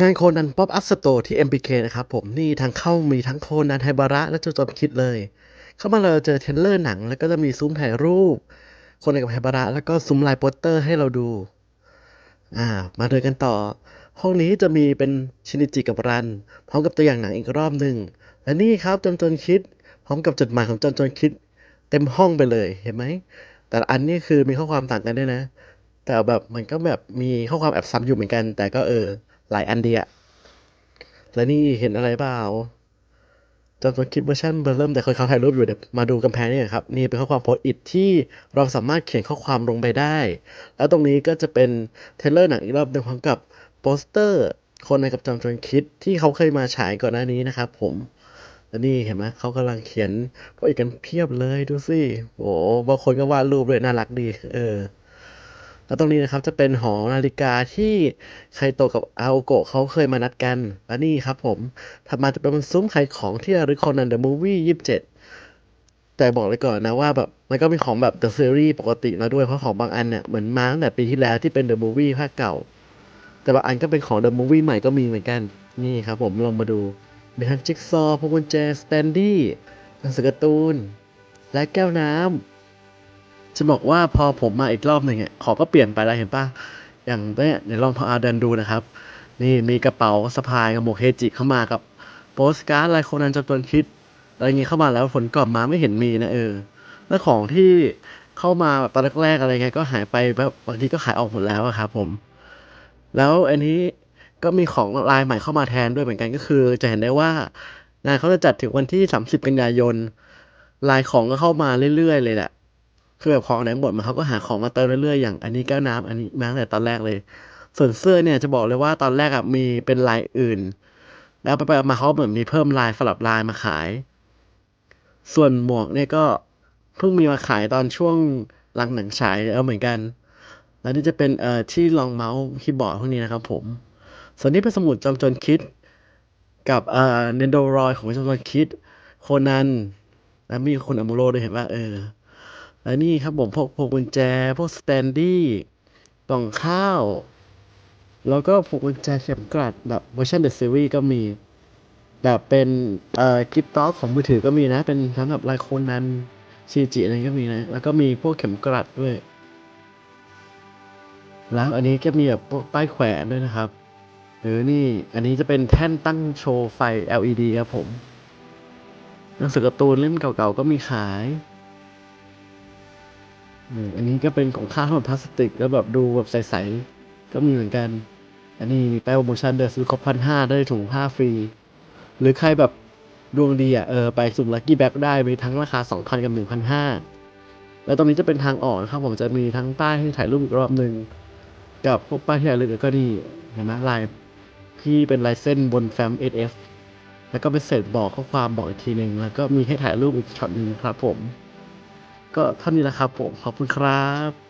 งานโคนันป๊อปอัพสโตร์ที่ MBK นะครับผมนี่ทางเข้ามีทั้งโคนันไฮบาระและโจโจมคิดเลย เข้ามาเราเจอเทรลเลอร์หนัง แล้วก็จะมีซุ้มถ่ายรูป คนในกับไฮบาระแล้วก็ซุ้มลายโปสเตอร์ให้เราดูอ่ามาเดินกันต่อ ห้องนี้จะมีเป็นชินิจิกับรัน พร้อมกับตัวอย่างหนังอีกรอบหนึ่งและนี่ครับจนจนคิด พร้อมกับจดหมายของจนจนคิด เต็มห้องไปเลยเห็นไหมแต่อันนี่คือมีข้อความต่างกันด้วยนะ แต่แบบมันก็แบบมีข้อความแอบซ้ำอยู่เหมือนกัน แต่ก็เออ หลายอันดีอะแล้วนี่เห็นอะไรเปล่าจำตัวคลิปเวอร์ชันเบอร์เริ่มแต่คนเขาถ่ายรูปอยู่เดี๋ยวมาดูกำแพงนี่ครับ นี่เป็นข้อความโพสต์อิทที่เราสามารถเขียนข้อความลงไปได้ แล้วตรงนี้ก็จะเป็นเทเลอร์หนังอีกรอบหนึ่งพร้อมกับโปสเตอร์คนในกับจำจนคิดที่เขาเคยมาฉายก่อนหน้านี้นะครับผมแล้วนี่เห็นไหมเขากำลังเขียนโพสต์อิทกันเพียบเลยดูสิโอ้บางคนก็วาดรูปเลยน่ารักดี เออ แล้วตรงนี้นะครับจะเป็นหอนาฬิกาที่ไคโตะกับอาโอโกะเขาเคยมานัดกัน และนี่ครับผมถัดมาจะเป็นซุ้มขายของที่ระลึกคอนันเดอะมูวี่ยี่สิบเจ็ดแต่บอกเลยก่อนนะว่าแบบมันก็มีของแบบ The Series ปกติแล้วด้วยเพราะของบางอันเนี่ยเหมือนมาตั้งแต่ปีที่แล้วที่เป็น The Movie ภาคเก่า แต่บางอันก็เป็นของ The Movie ใหม่ก็มีเหมือนกัน นี่ครับผมลองมาดูมีทั้งจิ๊กซอว์พวงกุญแจสแตนดี้หนังสือการ์ตูนและแก้วน้ำ จะบอกว่าพอผมมาอีกรอบหนึ่งอะของก็เปลี่ยนไปแล้วเห็นปะอย่างเนี้ยเดี๋ยวลองพออาเดินดูนะครับ นี่มีกระเป๋าสะพายกับหมวกเฮจิเข้ามากับโปสการ์ดลายโคนันจำตวนคิดอะไรอย่างงี้เข้ามาแล้วผลกรอบมาไม่เห็นมีนะเออแล้วของที่เข้ามาแบบตอนแรกๆอะไรเงี้ยก็หายไปแบบบางทีก็ขายออกหมดแล้วครับผม แล้วอันนี้ก็มีของลายใหม่เข้ามาแทนด้วยเหมือนกันก็คือ จะเห็นได้ว่างานเขาจะจัดถึงวันที่ 30 กันยายนลายของก็เข้ามาเรื่อยๆเลยแหละ คือแบบของไหนหมดมันเขาก็หาของมาเติมเรื่อยๆอย่างอันนี้แก้วน้ำอันนี้มาตั้งแต่ตอนแรกเลย ส่วนเสื้อเนี่ยจะบอกเลยว่าตอนแรกอะมีเป็นลายอื่น แล้วไปๆมาเขาเหมือนมีเพิ่มลายสลับลายมาขาย ส่วนหมวกเนี่ยก็เพิ่งมีมาขายตอนช่วงหลังหนังฉายแล้วเหมือนกัน แล้วนี่จะเป็นเอ่อที่รองเมาส์คีย์บอร์ดพวกนี้นะครับผม ส่วนนี้เป็นสมุดจำจนคิดกับเอ่อเนนโดรอยของจำจนคิดโคนัน แล้วมีคนอมูโรด้วยเห็นว่าเออ แล้วนี่ครับผมพวกพวกกุญแจ พวกสแตนดี้กล่องข้าว แล้วก็พวกกุญแจเข็มกลัดแบบเวอร์ชันเดอะซีรีส์ก็มี แบบเป็นเอ่อกิฟต์ต็อกของมือถือก็มีนะ เป็นสำหรับลายโคนันชีจิอะไรก็มีนะ แล้วก็มีพวกเข็มกลัดด้วย แล้วอันนี้ก็มีแบบป้ายแขวนด้วยนะครับ หรือนี่อันนี้จะเป็นแท่นตั้งโชว์ไฟ LED ครับผมหนังสือการ์ตูนเล่มเก่าๆก็มีขาย อืมอันนี้ก็เป็นของค่าขนมพลาสติกแล้วแบบดูแบบใสๆก็มีเหมือนกัน อันนี้มีแป้โปรโมชั่นเดือนซื้อครบพันห้าได้ถุงผ้าฟรี หรือใครแบบดวงดีอะเออไปสุ่มลัคกี้แบ็กได้มีทั้งราคาสองพันกับหนึ่งพันห้าแล้วตรงนี้จะเป็นทางออกนะครับผมจะมีทั้งป้ายให้ถ่ายรูปอีกรอบหนึ่งกับพวกป้ายที่ระลึกก็นี่เห็นไหมลายที่เป็นลายเส้นบนแฟ้ม SF แล้วก็เป็นเศษบอกข้อความบอกอีกทีหนึ่งแล้วก็มีให้ถ่ายรูปอีกช็อตหนึ่งครับผม ก็เท่านี้แหละครับผมขอบคุณครับ